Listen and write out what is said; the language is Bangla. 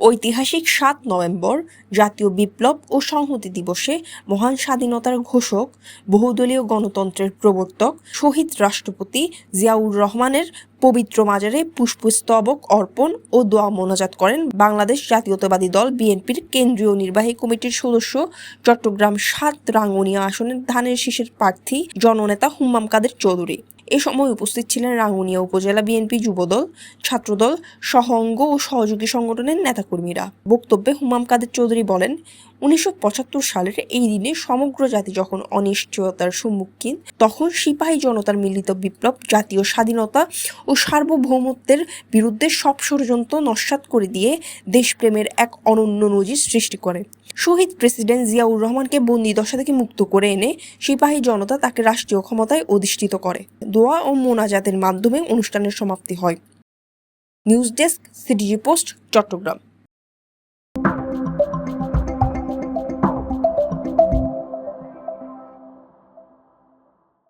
ঐতিহাসিক সাত নভেম্বর, জাতীয় বিপ্লব ও সংহতি দিবসে মহান স্বাধীনতার ঘোষক, বহুদলীয় গণতন্ত্রের প্রবর্তক, শহীদ রাষ্ট্রপতি জিয়াউর রহমানের পবিত্র মাজারে পুষ্পস্তবক অর্পণ ও দোয়া মোনাজাত করেন বাংলাদেশ জাতীয়তাবাদী দল বিএনপির কেন্দ্রীয় নির্বাহী কমিটির সদস্য, চট্টগ্রাম সাত রাঙ্গুনিয়া আসনের ধানের শীষের প্রার্থী, জননেতা হুম্মাম কাদের চৌধুরী। এ সময় উপস্থিত ছিলেন রাঙ্গুনিয়া উপজেলা বিএনপি যুবদল, ছাত্রদল সহঙ্গ ও সহযোগী সংগঠনের নেতাকর্মীরা। বক্তব্যে হুমাম কাদের চৌধুরী বলেন, উনিশশো পঁচাত্তর সালের এই দিনে সমগ্র জাতি যখন অনিশ্চয়তার সম্মুখীন, তখন সিপাহী জনতার মিলিত বিপ্লব, জাতীয় স্বাধীনতা ও সার্বভৌমত্বের বিরুদ্ধে সব ষড়যন্ত্র নস্যাৎ করে দিয়ে দেশপ্রেমের এক অনন্য নজির সৃষ্টি করে। শহীদ প্রেসিডেন্ট জিয়াউর রহমানকে বন্দি দশা থেকে মুক্ত করে এনে সিপাহী জনতা তাকে রাষ্ট্রীয় ক্ষমতায় অধিষ্ঠিত করে। দোয়া ও মোনাজাতের মাধ্যমে অনুষ্ঠানের সমাপ্তি হয়। News desk CTG post Chattogram.